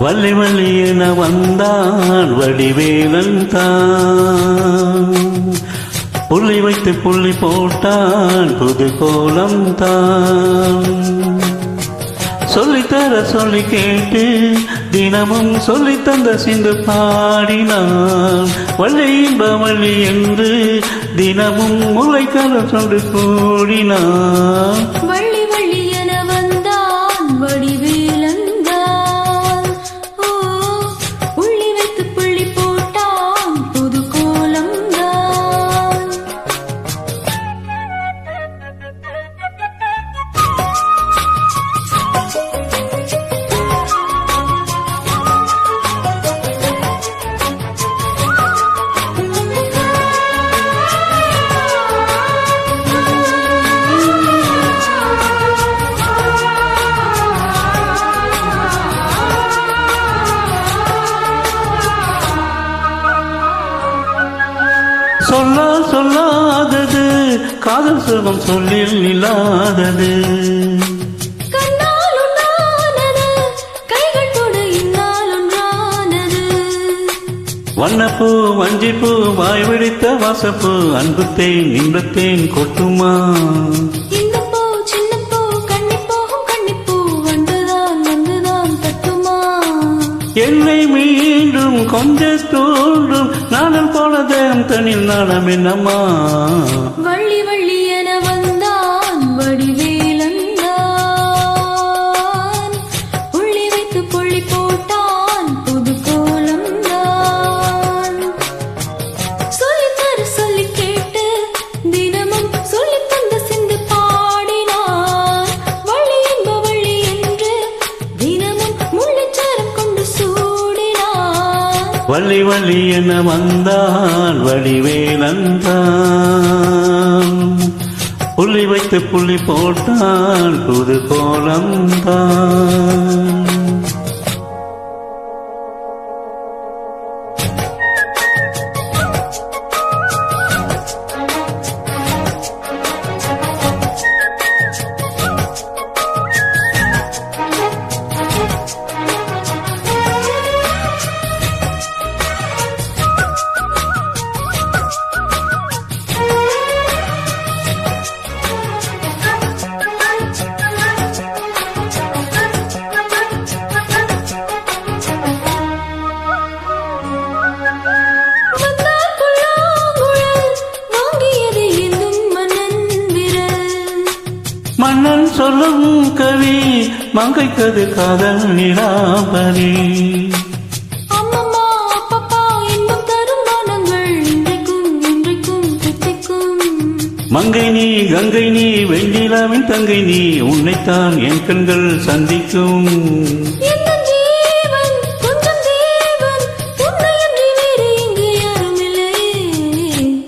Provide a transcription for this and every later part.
வள்ளி வள்ளி என வந்தான் வடிவேலன் தான். புள்ளி வைத்து புள்ளி போட்டான் புது கோலம் தான். சொல்லித்தர சொல்லி கேட்டு தினமும் சொல்லி தந்த சிந்து பாடினான். வள்ளி இன்ப வள்ளி என்று தினமும் முளைக்கலம் சொல்லி கூடினான் சொல்லாதது காதல் சுகம் சொல்லில் ஒன்றானது வண்ணப்பூ வஞ்சிப்பூ வாய் விடித்த வாசப்பூ அன்புத்தேன் இன்பத்தேன் கொட்டுமா? என்னை மீண்டும் கொஞ்ச தோன்றும் நானும் போல தேகம் தனில் நாணம் என்னம்மா? வள்ளி வள்ளிய வழி வழி என வந்தான் வடிவேலந்தான் புள்ளி வைத்து புள்ளி போட்டான் புது கோலந்தான் சொல்லும் கவி மங்கைக்கது காதல் நிலாபரி மங்கை நீ கங்கை நீ வெண்ணிலாவின் தங்கை நீ உன்னைத்தான் என் கண்கள் சந்திக்கும்.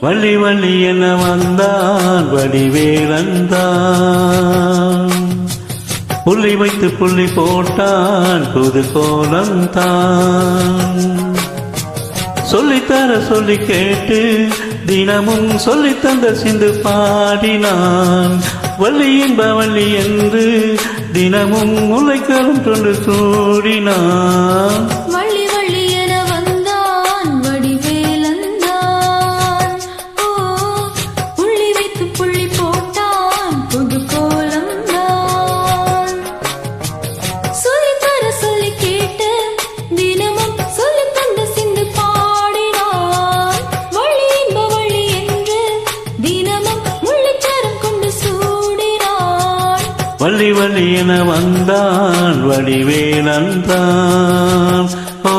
வள்ளி வள்ளி என வந்தான் வடிவேலந்தான் புள்ளி வைத்து புள்ளி போட்டான் புது கோலந்தான் சொல்லித்தர சொல்லி கேட்டு தினமும் சொல்லி தந்த சிந்து பாடினான். வள்ளி இன்ப வள்ளி என்று தினமும் முளைக்கலும் தொண்டு சூடினான். வள்ளி வள்ளி என வந்தான் வடிவேலந்தான் ஓ